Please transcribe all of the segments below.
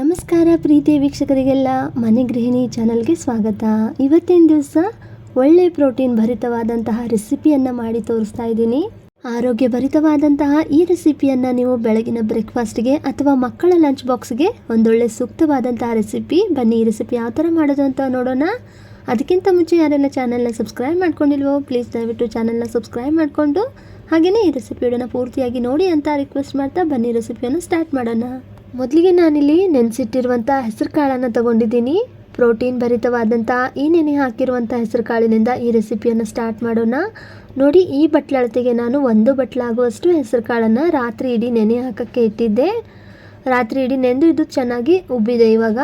ನಮಸ್ಕಾರ ಪ್ರೀತಿಯ ವೀಕ್ಷಕರಿಗೆಲ್ಲ, ಮನೆ ಗೃಹಿಣಿ ಚಾನಲ್ಗೆ ಸ್ವಾಗತ. ಇವತ್ತಿನ ದಿವಸ ಒಳ್ಳೆ ಪ್ರೋಟೀನ್ ಭರಿತವಾದಂತಹ ರೆಸಿಪಿಯನ್ನು ಮಾಡಿ ತೋರಿಸ್ತಾ ಇದ್ದೀನಿ. ಆರೋಗ್ಯ ಭರಿತವಾದಂತಹ ಈ ರೆಸಿಪಿಯನ್ನು ನೀವು ಬೆಳಗಿನ ಬ್ರೇಕ್ಫಾಸ್ಟ್ಗೆ ಅಥವಾ ಮಕ್ಕಳ ಲಂಚ್ ಬಾಕ್ಸ್ಗೆ ಒಂದೊಳ್ಳೆ ಸೂಕ್ತವಾದಂತಹ ರೆಸಿಪಿ. ಬನ್ನಿ, ಈ ರೆಸಿಪಿ ಯಾವ ಥರ ಮಾಡೋದು ಅಂತ ನೋಡೋಣ. ಅದಕ್ಕಿಂತ ಮುಂಚೆ ಯಾರೆಲ್ಲ ಚಾನಲ್ನ ಸಬ್ಸ್ಕ್ರೈಬ್ ಮಾಡ್ಕೊಂಡಿಲ್ವೋ, ಪ್ಲೀಸ್ ದಯವಿಟ್ಟು ಚಾನಲ್ನ ಸಬ್ಸ್ಕ್ರೈಬ್ ಮಾಡಿಕೊಂಡು. ಹಾಗೆಯೇ ಈ ರೆಸಿಪಿಯೋಡನ್ನು ಪೂರ್ತಿಯಾಗಿ ನೋಡಿ ಅಂತ ರಿಕ್ವೆಸ್ಟ್ ಮಾಡ್ತಾ ಬನ್ನಿ, ರೆಸಿಪಿಯನ್ನು ಸ್ಟಾರ್ಟ್ ಮಾಡೋಣ. ಮೊದಲಿಗೆ ನಾನಿಲ್ಲಿ ನೆನೆಸಿಟ್ಟಿರುವಂಥ ಹೆಸರು ಕಾಳನ್ನು ತಗೊಂಡಿದ್ದೀನಿ. ಪ್ರೋಟೀನ್ ಭರಿತವಾದಂಥ ಈ ನೆನೆ ಹಾಕಿರುವಂಥ ಹೆಸರು ಕಾಳಿನಿಂದ ಈ ರೆಸಿಪಿಯನ್ನು ಸ್ಟಾರ್ಟ್ ಮಾಡೋಣ. ನೋಡಿ, ಈ ಬಟ್ಲಳತೆಗೆ ನಾನು ಒಂದು ಬಟ್ಲಾಗುವಷ್ಟು ಹೆಸರು ಕಾಳನ್ನು ರಾತ್ರಿ ಇಡೀ ನೆನೆ ಹಾಕೋಕ್ಕೆ ಇಟ್ಟಿದ್ದೆ. ರಾತ್ರಿ ಇಡೀ ನೆಂದು ಇದು ಚೆನ್ನಾಗಿ ಉಬ್ಬಿದೆ ಇವಾಗ.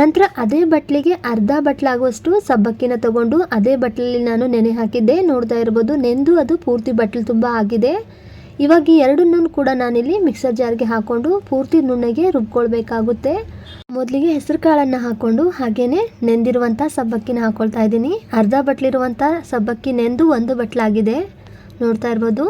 ನಂತರ ಅದೇ ಬಟ್ಲಿಗೆ ಅರ್ಧ ಬಟ್ಲಾಗುವಷ್ಟು ಸಬ್ಬಕ್ಕಿನ ತಗೊಂಡು ಅದೇ ಬಟ್ಲಲ್ಲಿ ನಾನು ನೆನೆ ಹಾಕಿದ್ದೆ. ನೋಡ್ತಾ ಇರ್ಬೋದು, ನೆಂದು ಅದು ಪೂರ್ತಿ ಬಟ್ಲು ತುಂಬ ಆಗಿದೆ. ಇವಾಗ ಈ ಎರಡನ್ನೂ ಕೂಡ ನಾನಿಲ್ಲಿ ಮಿಕ್ಸರ್ ಜಾರ್ಗೆ ಹಾಕೊಂಡು ಪೂರ್ತಿ ನುಣ್ಣಗೆ ರುಬ್ಕೊಳ್ಬೇಕಾಗುತ್ತೆ. ಮೊದಲಿಗೆ ಹೆಸರು ಕಾಳನ್ನು ಹಾಕೊಂಡು ಹಾಗೇನೆ ನೆಂದಿರುವಂಥ ಸಬ್ಬಕ್ಕಿನ ಹಾಕೊಳ್ತಾ ಇದ್ದೀನಿ. ಅರ್ಧ ಬಟ್ಲಿರುವಂಥ ಸಬ್ಬಕ್ಕಿ ನೆಂದು ಒಂದು ಬಟ್ಲಾಗಿದೆ. ನೋಡ್ತಾ ಇರ್ಬೋದು.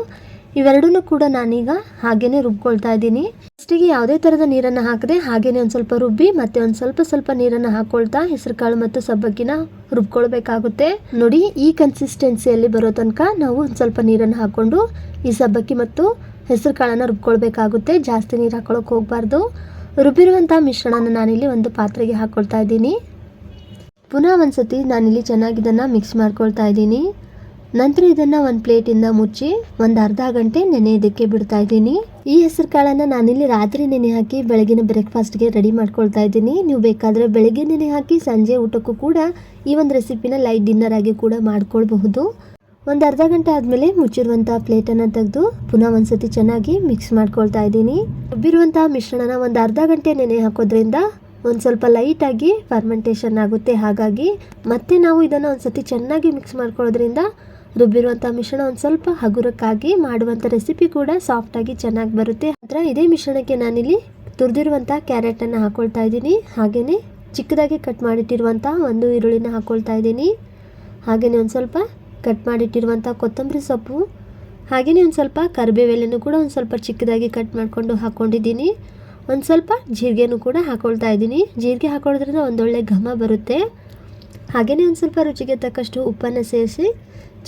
ಇವೆರಡನ್ನೂ ಕೂಡ ನಾನೀಗ ಹಾಗೇನೆ ರುಬ್ಕೊಳ್ತಾ ಇದ್ದೀನಿ. ಫಸ್ಟಿಗೆ ಯಾವುದೇ ಥರದ ನೀರನ್ನು ಹಾಕದೆ ಹಾಗೇನೆ ಒಂದು ಸ್ವಲ್ಪ ರುಬ್ಬಿ ಮತ್ತೆ ಒಂದು ಸ್ವಲ್ಪ ಸ್ವಲ್ಪ ನೀರನ್ನು ಹಾಕೊಳ್ತಾ ಹೆಸರುಕಾಳು ಮತ್ತು ಸಬ್ಬಕ್ಕಿನ ರುಬ್ಕೊಳ್ಬೇಕಾಗುತ್ತೆ. ನೋಡಿ, ಈ ಕನ್ಸಿಸ್ಟೆನ್ಸಿಯಲ್ಲಿ ಬರೋ ತನಕ ನಾವು ಒಂದು ಸ್ವಲ್ಪ ನೀರನ್ನು ಹಾಕೊಂಡು ಈ ಸಬ್ಬಕ್ಕಿ ಮತ್ತು ಹೆಸರು ಕಾಳನ್ನು ರುಬ್ಕೊಳ್ಬೇಕಾಗುತ್ತೆ. ಜಾಸ್ತಿ ನೀರು ಹಾಕೊಳ್ಳೋಕೆ ಹೋಗಬಾರ್ದು. ರುಬ್ಬಿರುವಂಥ ಮಿಶ್ರಣನ ನಾನಿಲ್ಲಿ ಒಂದು ಪಾತ್ರೆಗೆ ಹಾಕ್ಕೊಳ್ತಾ ಇದ್ದೀನಿ. ಪುನಃ ಒಂದ್ಸತಿ ನಾನಿಲ್ಲಿ ಚೆನ್ನಾಗಿ ಇದನ್ನು ಮಿಕ್ಸ್ ಮಾಡ್ಕೊಳ್ತಾ ಇದ್ದೀನಿ. ನಂತರ ಇದನ್ನು ಒಂದು ಪ್ಲೇಟಿಂದ ಮುಚ್ಚಿ ಒಂದು ಅರ್ಧ ಗಂಟೆ ನೆನೆಯೋದಕ್ಕೆ ಬಿಡ್ತಾ ಇದ್ದೀನಿ. ಈ ಹೆಸರು ಕಾಳನ್ನು ನಾನಿಲ್ಲಿ ರಾತ್ರಿ ನೆನೆ ಹಾಕಿ ಬೆಳಗಿನ ಬ್ರೇಕ್ಫಾಸ್ಟ್ಗೆ ರೆಡಿ ಮಾಡ್ಕೊಳ್ತಾ ಇದ್ದೀನಿ. ನೀವು ಬೇಕಾದರೆ ಬೆಳಗ್ಗೆ ನೆನೆ ಹಾಕಿ ಸಂಜೆ ಊಟಕ್ಕೂ ಕೂಡ ಈ ಒಂದು ರೆಸಿಪಿನ ಲೈಟ್ ಡಿನ್ನರ್ ಆಗಿ ಕೂಡ ಮಾಡ್ಕೊಳ್ಬಹುದು. ಒಂದು ಅರ್ಧ ಗಂಟೆ ಆದಮೇಲೆ ಮುಚ್ಚಿರುವಂಥ ಪ್ಲೇಟನ್ನು ತೆಗೆದು ಪುನಃ ಒಂದ್ಸತಿ ಚೆನ್ನಾಗಿ ಮಿಕ್ಸ್ ಮಾಡ್ಕೊಳ್ತಾ ಇದ್ದೀನಿ. ರುಬ್ಬಿರುವಂಥ ಮಿಶ್ರಣನ ಒಂದು ಅರ್ಧ ಗಂಟೆ ನೆನೆ ಹಾಕೋದ್ರಿಂದ ಒಂದು ಸ್ವಲ್ಪ ಲೈಟಾಗಿ ಫರ್ಮೆಂಟೇಷನ್ ಆಗುತ್ತೆ. ಹಾಗಾಗಿ ಮತ್ತೆ ನಾವು ಇದನ್ನು ಒಂದ್ಸತಿ ಚೆನ್ನಾಗಿ ಮಿಕ್ಸ್ ಮಾಡ್ಕೊಳ್ಳೋದ್ರಿಂದ ರುಬ್ಬಿರುವಂಥ ಮಿಶ್ರಣ ಒಂದು ಸ್ವಲ್ಪ ಹಗುರಕ್ಕಾಗಿ ಮಾಡುವಂಥ ರೆಸಿಪಿ ಕೂಡ ಸಾಫ್ಟಾಗಿ ಚೆನ್ನಾಗಿ ಬರುತ್ತೆ. ಅದರ ಇದೇ ಮಿಶ್ರಣಕ್ಕೆ ನಾನಿಲ್ಲಿ ತುರಿದಿರುವಂಥ ಕ್ಯಾರೆಟನ್ನು ಹಾಕ್ಕೊಳ್ತಾ ಇದ್ದೀನಿ. ಹಾಗೆಯೇ ಚಿಕ್ಕದಾಗಿ ಕಟ್ ಮಾಡಿಟ್ಟಿರುವಂಥ ಒಂದು ಈರುಳ್ಳಿನ ಹಾಕ್ಕೊಳ್ತಾ ಇದ್ದೀನಿ. ಹಾಗೆಯೇ ಒಂದು ಸ್ವಲ್ಪ ಕಟ್ ಮಾಡಿಟ್ಟಿರುವಂಥ ಕೊತ್ತಂಬರಿ ಸೊಪ್ಪು ಹಾಗೆಯೇ ಒಂದು ಸ್ವಲ್ಪ ಕರಿಬೇವೆಲೆನೂ ಕೂಡ ಒಂದು ಸ್ವಲ್ಪ ಚಿಕ್ಕದಾಗಿ ಕಟ್ ಮಾಡಿಕೊಂಡು ಹಾಕ್ಕೊಂಡಿದ್ದೀನಿ ಒಂದು ಸ್ವಲ್ಪ ಜೀರಿಗೆನೂ ಕೂಡ ಹಾಕ್ಕೊಳ್ತಾ ಇದ್ದೀನಿ. ಜೀರಿಗೆ ಹಾಕೊಳ್ಳೋದ್ರಿಂದ ಒಂದೊಳ್ಳೆ ಘಮ ಬರುತ್ತೆ. ಹಾಗೆಯೇ ಒಂದು ಸ್ವಲ್ಪ ರುಚಿಗೆ ತಕ್ಕಷ್ಟು ಉಪ್ಪನ್ನು ಸೇರಿಸಿ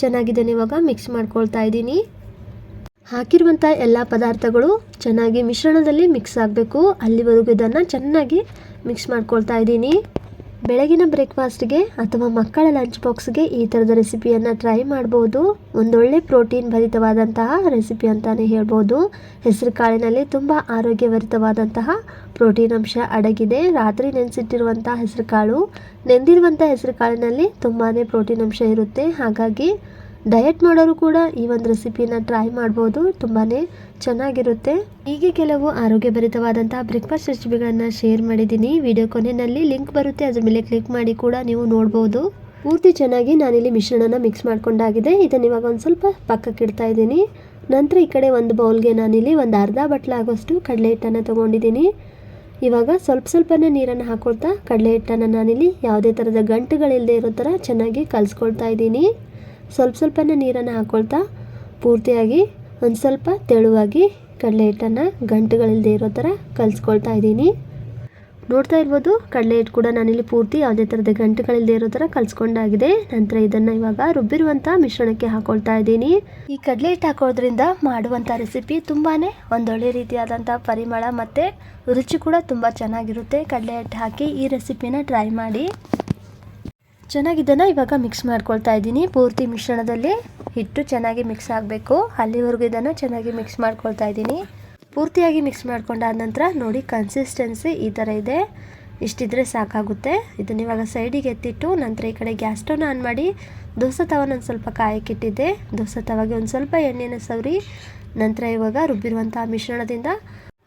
ಚೆನ್ನಾಗಿದೆ ಇವಾಗ ಮಿಕ್ಸ್ ಮಾಡ್ಕೊಳ್ತಾ ಇದ್ದೀನಿ. ಹಾಕಿರುವಂಥ ಎಲ್ಲ ಪದಾರ್ಥಗಳು ಚೆನ್ನಾಗಿ ಮಿಶ್ರಣದಲ್ಲಿ ಮಿಕ್ಸ್ ಆಗಬೇಕು. ಅಲ್ಲಿವರೆಗೂ ಇದನ್ನು ಚೆನ್ನಾಗಿ ಮಿಕ್ಸ್ ಮಾಡ್ಕೊಳ್ತಾ ಇದ್ದೀನಿ. ಬೆಳಗಿನ ಬ್ರೇಕ್ಫಾಸ್ಟ್ಗೆ ಅಥವಾ ಮಕ್ಕಳ ಲಂಚ್ ಬಾಕ್ಸ್ಗೆ ಈ ಥರದ ರೆಸಿಪಿಯನ್ನು ಟ್ರೈ ಮಾಡ್ಬೋದು. ಒಂದೊಳ್ಳೆ ಪ್ರೋಟೀನ್ ಭರಿತವಾದಂತಹ ರೆಸಿಪಿ ಅಂತಲೇ ಹೇಳ್ಬೋದು. ಹೆಸರು ಕಾಳಿನಲ್ಲಿ ತುಂಬ ಆರೋಗ್ಯಭರಿತವಾದಂತಹ ಪ್ರೋಟೀನ್ ಅಂಶ ಅಡಗಿದೆ. ರಾತ್ರಿ ನೆನೆಸಿಟ್ಟಿರುವಂಥ ಹೆಸರು ಕಾಳು ನೆಂದಿರುವಂಥ ಹೆಸರು ಕಾಳಿನಲ್ಲಿ ತುಂಬಾ ಪ್ರೋಟೀನ್ ಅಂಶ ಇರುತ್ತೆ. ಹಾಗಾಗಿ ಡಯಟ್ ಮಾಡೋರು ಕೂಡ ಈ ಒಂದು ರೆಸಿಪಿನ ಟ್ರೈ ಮಾಡ್ಬೋದು. ತುಂಬಾ ಚೆನ್ನಾಗಿರುತ್ತೆ. ಹೀಗೆ ಕೆಲವು ಆರೋಗ್ಯಭರಿತವಾದಂತಹ ಬ್ರೇಕ್ಫಾಸ್ಟ್ ರೆಸಿಪಿಗಳನ್ನು ಶೇರ್ ಮಾಡಿದ್ದೀನಿ. ವಿಡಿಯೋ ಕೊನೆಯಲ್ಲಿ ಲಿಂಕ್ ಬರುತ್ತೆ. ಅದ್ರ ಮೇಲೆ ಕ್ಲಿಕ್ ಮಾಡಿ ಕೂಡ ನೀವು ನೋಡ್ಬೋದು. ಪೂರ್ತಿ ಚೆನ್ನಾಗಿ ನಾನಿಲ್ಲಿ ಮಿಶ್ರಣನ ಮಿಕ್ಸ್ ಮಾಡ್ಕೊಂಡಾಗಿದೆ. ಇದನ್ನು ಇವಾಗ ಒಂದು ಸ್ವಲ್ಪ ಪಕ್ಕಕ್ಕೆ ಇಡ್ತಾ ಇದ್ದೀನಿ. ನಂತರ ಈ ಕಡೆ ಒಂದು ಬೌಲ್ಗೆ ನಾನಿಲ್ಲಿ ಒಂದು ಅರ್ಧ ಬಟ್ಲ ಆಗೋಷ್ಟು ಕಡಲೆ ಹಿಟ್ಟನ್ನು ತೊಗೊಂಡಿದ್ದೀನಿ. ಇವಾಗ ಸ್ವಲ್ಪ ಸ್ವಲ್ಪನೇ ನೀರನ್ನು ಹಾಕೊಳ್ತಾ ಕಡಲೆ ಹಿಟ್ಟನ್ನು ನಾನಿಲ್ಲಿ ಯಾವುದೇ ಥರದ ಗಂಟುಗಳಿಲ್ಲದೆ ಇರೋ ಥರ ಚೆನ್ನಾಗಿ ಕಲಿಸ್ಕೊಳ್ತಾ ಇದ್ದೀನಿ. ಸ್ವಲ್ಪ ಸ್ವಲ್ಪನೇ ನೀರನ್ನು ಹಾಕ್ಕೊಳ್ತಾ ಪೂರ್ತಿಯಾಗಿ ಒಂದು ಸ್ವಲ್ಪ ತೆಳುವಾಗಿ ಕಡಲೆ ಹಿಟ್ಟನ್ನು ಗಂಟುಗಳಿಲ್ಲದೆ ಇರೋ ಥರ ಕಲಿಸ್ಕೊಳ್ತಾ ಇದ್ದೀನಿ. ನೋಡ್ತಾ ಇರ್ಬೋದು ಕಡಲೆ ಹಿಟ್ಟು ಕೂಡ ನಾನಿಲ್ಲಿ ಪೂರ್ತಿ ಯಾವುದೇ ಥರದ ಗಂಟುಗಳಿಲ್ಲದೆ ಇರೋ ಥರ ಕಲಿಸ್ಕೊಂಡಾಗಿದೆ. ನಂತರ ಇದನ್ನು ಇವಾಗ ರುಬ್ಬಿರುವಂಥ ಮಿಶ್ರಣಕ್ಕೆ ಹಾಕೊಳ್ತಾ ಇದ್ದೀನಿ. ಈ ಕಡಲೆ ಹಿಟ್ಟು ಹಾಕೋದ್ರಿಂದ ಮಾಡುವಂಥ ರೆಸಿಪಿ ತುಂಬಾ ಒಂದೊಳ್ಳೆ ರೀತಿಯಾದಂಥ ಪರಿಮಳ ಮತ್ತು ರುಚಿ ಕೂಡ ತುಂಬ ಚೆನ್ನಾಗಿರುತ್ತೆ. ಕಡಲೆ ಹಿಟ್ಟು ಹಾಕಿ ಈ ರೆಸಿಪಿನ ಟ್ರೈ ಮಾಡಿ. ಚೆನ್ನಾಗಿದ್ದನ್ನು ಇವಾಗ ಮಿಕ್ಸ್ ಮಾಡ್ಕೊಳ್ತಾ ಇದ್ದೀನಿ. ಪೂರ್ತಿ ಮಿಶ್ರಣದಲ್ಲಿ ಹಿಟ್ಟು ಚೆನ್ನಾಗಿ ಮಿಕ್ಸ್ ಆಗಬೇಕು. ಅಲ್ಲಿವರೆಗೂ ಇದನ್ನು ಚೆನ್ನಾಗಿ ಮಿಕ್ಸ್ ಮಾಡ್ಕೊಳ್ತಾ ಇದ್ದೀನಿ. ಪೂರ್ತಿಯಾಗಿ ಮಿಕ್ಸ್ ಮಾಡ್ಕೊಂಡಾದ ನಂತರ ನೋಡಿ ಕನ್ಸಿಸ್ಟೆನ್ಸಿ ಈ ಥರ ಇದೆ. ಇಷ್ಟಿದ್ರೆ ಸಾಕಾಗುತ್ತೆ. ಇದನ್ನ ಇವಾಗ ಸೈಡಿಗೆ ಎತ್ತಿಟ್ಟು ನಂತರ ಈ ಕಡೆ ಗ್ಯಾಸ್ ಸ್ಟವ್ನ ಆನ್ ಮಾಡಿ. ದೋಸೆ ತವನ ಒಂದು ಸ್ವಲ್ಪ ಕಾಯಕ್ಕಿಟ್ಟಿದ್ದೆ ದೋಸೆ ತವಾಗೆ ಒಂದು ಸ್ವಲ್ಪ ಎಣ್ಣೆನ ಸವರಿ. ನಂತರ ಇವಾಗ ರುಬ್ಬಿರುವಂಥ ಮಿಶ್ರಣದಿಂದ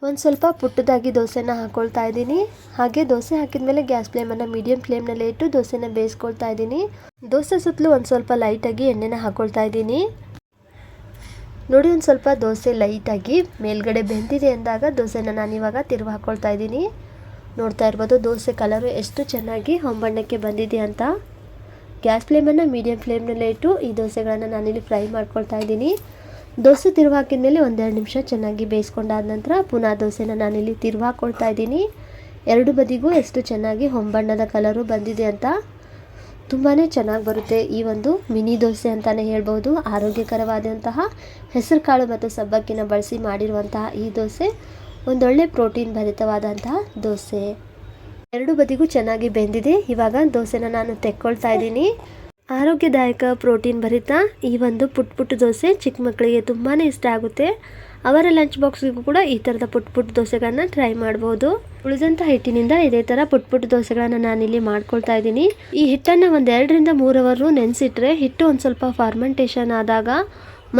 ಒಂದು ಸ್ವಲ್ಪ ಪುಟ್ಟದಾಗಿ ದೋಸೆನ ಹಾಕ್ಕೊಳ್ತಾ ಇದ್ದೀನಿ. ಹಾಗೆ ದೋಸೆ ಹಾಕಿದ ಮೇಲೆ ಗ್ಯಾಸ್ ಫ್ಲೇಮನ್ನು ಮೀಡಿಯಂ ಫ್ಲೇಮ್ನಲ್ಲೇ ಇಟ್ಟು ದೋಸೆನ ಬೇಯಿಸ್ಕೊಳ್ತಾ ಇದ್ದೀನಿ. ದೋಸೆ ಸುತ್ತಲೂ ಒಂದು ಸ್ವಲ್ಪ ಲೈಟಾಗಿ ಎಣ್ಣೆನ ಹಾಕ್ಕೊಳ್ತಾ ಇದ್ದೀನಿ. ನೋಡಿ ಒಂದು ಸ್ವಲ್ಪ ದೋಸೆ ಲೈಟಾಗಿ ಮೇಲ್ಗಡೆ ಬೆಂದಿದೆ ಅಂದಾಗ ದೋಸೆನ ನಾನಿವಾಗ ತಿರುವು ಹಾಕ್ಕೊಳ್ತಾ ಇದ್ದೀನಿ. ನೋಡ್ತಾ ಇರ್ಬೋದು ದೋಸೆ ಕಲರು ಎಷ್ಟು ಚೆನ್ನಾಗಿ ಹೊಂಬಣ್ಣಕ್ಕೆ ಬಂದಿದೆ ಅಂತ. ಗ್ಯಾಸ್ ಫ್ಲೇಮನ್ನು ಮೀಡಿಯಂ ಫ್ಲೇಮ್ನಲ್ಲೇ ಇಟ್ಟು ಈ ದೋಸೆಗಳನ್ನು ನಾನಿಲ್ಲಿ ಫ್ರೈ ಮಾಡ್ಕೊಳ್ತಾ ಇದ್ದೀನಿ. ದೋಸೆ ತಿರುವು ಮೇಲೆ ಒಂದೆರಡು ನಿಮಿಷ ಚೆನ್ನಾಗಿ ಬೇಯಿಸ್ಕೊಂಡಾದ ನಂತರ ಪುನಃ ದೋಸೆನ ನಾನಿಲ್ಲಿ ತಿರುವು ಹಾಕ್ಕೊಳ್ತಾ ಇದ್ದೀನಿ. ಎರಡು ಬದಿಗೂ ಎಷ್ಟು ಚೆನ್ನಾಗಿ ಹೊಂಬಣ್ಣದ ಕಲರು ಬಂದಿದೆ ಅಂತ ತುಂಬಾ ಚೆನ್ನಾಗಿ ಬರುತ್ತೆ ಈ ಒಂದು ಮಿನಿ ದೋಸೆ ಅಂತಲೇ ಹೇಳ್ಬೋದು. ಆರೋಗ್ಯಕರವಾದಂತಹ ಹೆಸರುಕಾಳು ಮತ್ತು ಸಬ್ಬಕ್ಕಿನ ಬಳಸಿ ಮಾಡಿರುವಂತಹ ಈ ದೋಸೆ ಒಂದೊಳ್ಳೆ ಪ್ರೋಟೀನ್ ಭರಿತವಾದಂತಹ ದೋಸೆ. ಎರಡು ಬದಿಗೂ ಚೆನ್ನಾಗಿ ಬೆಂದಿದೆ. ಇವಾಗ ದೋಸೆನ ನಾನು ತೆಕ್ಕೊಳ್ತಾ ಇದ್ದೀನಿ. ಆರೋಗ್ಯದಾಯಕ ಪ್ರೋಟೀನ್ ಭರಿತ ಈ ಒಂದು ಪುಟ್ ಪುಟ್ ದೋಸೆ ಚಿಕ್ಕ ಮಕ್ಕಳಿಗೆ ತುಂಬಾ ಇಷ್ಟ ಆಗುತ್ತೆ. ಅವರ ಲಂಚ್ ಬಾಕ್ಸ್ಗೂ ಕೂಡ ಈ ಥರದ ಪುಟ್ ಪುಟ್ ದೋಸೆಗಳನ್ನ ಟ್ರೈ ಮಾಡ್ಬೋದು. ಉಳಿದಂಥ ಹಿಟ್ಟಿನಿಂದ ಇದೇ ಥರ ಪುಟ್ ಪುಟ್ ದೋಸೆಗಳನ್ನು ನಾನಿಲ್ಲಿ ಮಾಡ್ಕೊಳ್ತಾ ಇದ್ದೀನಿ. ಈ ಹಿಟ್ಟನ್ನು ಒಂದು ಎರಡರಿಂದ ಮೂರು ಅವರು ನೆನೆಸಿಟ್ರೆ ಹಿಟ್ಟು ಒಂದು ಸ್ವಲ್ಪ ಫಾರ್ಮೆಂಟೇಷನ್ ಆದಾಗ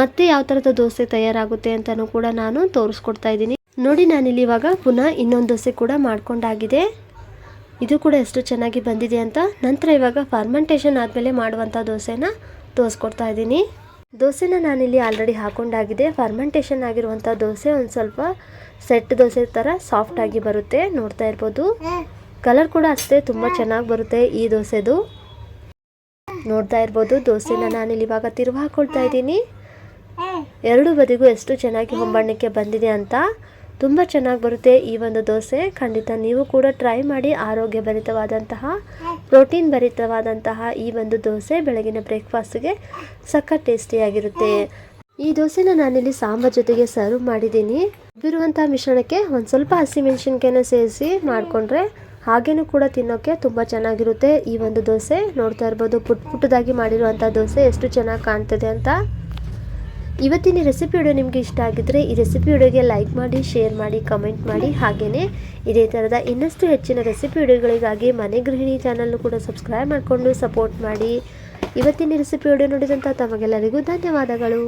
ಮತ್ತೆ ಯಾವ ಥರದ ದೋಸೆ ತಯಾರಾಗುತ್ತೆ ಅಂತಲೂ ಕೂಡ ನಾನು ತೋರಿಸ್ಕೊಡ್ತಾ ಇದ್ದೀನಿ. ನೋಡಿ ನಾನಿಲ್ಲಿ ಇವಾಗ ಪುನಃ ಇನ್ನೊಂದು ದೋಸೆ ಕೂಡ ಮಾಡ್ಕೊಂಡಾಗಿದೆ. ಇದು ಕೂಡ ಎಷ್ಟು ಚೆನ್ನಾಗಿ ಬಂದಿದೆ ಅಂತ ನಂತರ ಇವಾಗ ಫರ್ಮೆಂಟೇಷನ್ ಆದಮೇಲೆ ಮಾಡುವಂಥ ದೋಸೆನ ತೋರಿಸ್ಕೊಡ್ತಾ ಇದ್ದೀನಿ. ದೋಸೆನ ನಾನಿಲ್ಲಿ ಆಲ್ರೆಡಿ ಹಾಕೊಂಡಾಗಿದೆ. ಫರ್ಮೆಂಟೇಷನ್ ಆಗಿರುವಂಥ ದೋಸೆ ಒಂದು ಸ್ವಲ್ಪ ಸೆಟ್ ದೋಸೆ ಥರ ಸಾಫ್ಟಾಗಿ ಬರುತ್ತೆ. ನೋಡ್ತಾ ಇರ್ಬೋದು. ಕಲರ್ ಕೂಡ ಅಷ್ಟೇ ತುಂಬ ಚೆನ್ನಾಗಿ ಬರುತ್ತೆ ಈ ದೋಸೆದು. ನೋಡ್ತಾ ಇರ್ಬೋದು, ದೋಸೆನ ನಾನಿಲ್ಲಿ ಇವಾಗ ತಿರುವು ಹಾಕೊಳ್ತಾ ಇದ್ದೀನಿ. ಎರಡು ಬದಿಗೂ ಎಷ್ಟು ಚೆನ್ನಾಗಿ ಹೊಂಬಣ್ಣಕ್ಕೆ ಬಂದಿದೆ ಅಂತ. ತುಂಬ ಚೆನ್ನಾಗಿ ಬರುತ್ತೆ ಈ ಒಂದು ದೋಸೆ. ಖಂಡಿತ ನೀವು ಕೂಡ ಟ್ರೈ ಮಾಡಿ ಆರೋಗ್ಯ ಭರಿತವಾದಂತಹ ಪ್ರೋಟೀನ್ ಭರಿತವಾದಂತಹ ಈ ಒಂದು ದೋಸೆ ಬೆಳಗಿನ ಬ್ರೇಕ್ಫಾಸ್ಟ್ಗೆ ಸಖತ್ ಟೇಸ್ಟಿಯಾಗಿರುತ್ತೆ ಈ ದೋಸೆನ ನಾನಿಲ್ಲಿ ಸಾಂಬಾರ್ ಜೊತೆಗೆ ಸರ್ವ್ ಮಾಡಿದ್ದೀನಿ. ಬಿರುವಂಥ ಮಿಶ್ರಣಕ್ಕೆ ಒಂದು ಸ್ವಲ್ಪ ಹಸಿಮೆಣಸಿನ್ಕಾಯಿನ ಸೇರಿಸಿ ಮಾಡಿಕೊಂಡ್ರೆ ಹಾಗೇನೂ ಕೂಡ ತಿನ್ನೋಕ್ಕೆ ತುಂಬ ಚೆನ್ನಾಗಿರುತ್ತೆ ಈ ಒಂದು ದೋಸೆ. ನೋಡ್ತಾ ಇರ್ಬೋದು ಪುಟ್ ಪುಟ್ಟದಾಗಿ ಮಾಡಿರುವಂಥ ದೋಸೆ ಎಷ್ಟು ಚೆನ್ನಾಗಿ ಕಾಣ್ತದೆ ಅಂತ. ಇವತ್ತಿನ ರೆಸಿಪಿ ವಿಡಿಯೋ ನಿಮಗೆ ಇಷ್ಟ ಆಗಿದ್ದರೆ ಈ ರೆಸಿಪಿ ವಿಡಿಯೋಗೆ ಲೈಕ್ ಮಾಡಿ ಶೇರ್ ಮಾಡಿ ಕಮೆಂಟ್ ಮಾಡಿ. ಹಾಗೆಯೇ ಇದೇ ಥರದ ಇನ್ನಷ್ಟು ಹೆಚ್ಚಿನ ರೆಸಿಪಿ ವಿಡಿಯೋಗಳಿಗಾಗಿ ಮನೆ ಗೃಹಿಣಿ ಚಾನಲ್ನು ಕೂಡ ಸಬ್ಸ್ಕ್ರೈಬ್ ಮಾಡಿಕೊಂಡು ಸಪೋರ್ಟ್ ಮಾಡಿ. ಇವತ್ತಿನ ರೆಸಿಪಿ ವಿಡಿಯೋ ನೋಡಿದಂಥ ತಮಗೆಲ್ಲರಿಗೂ ಧನ್ಯವಾದಗಳು.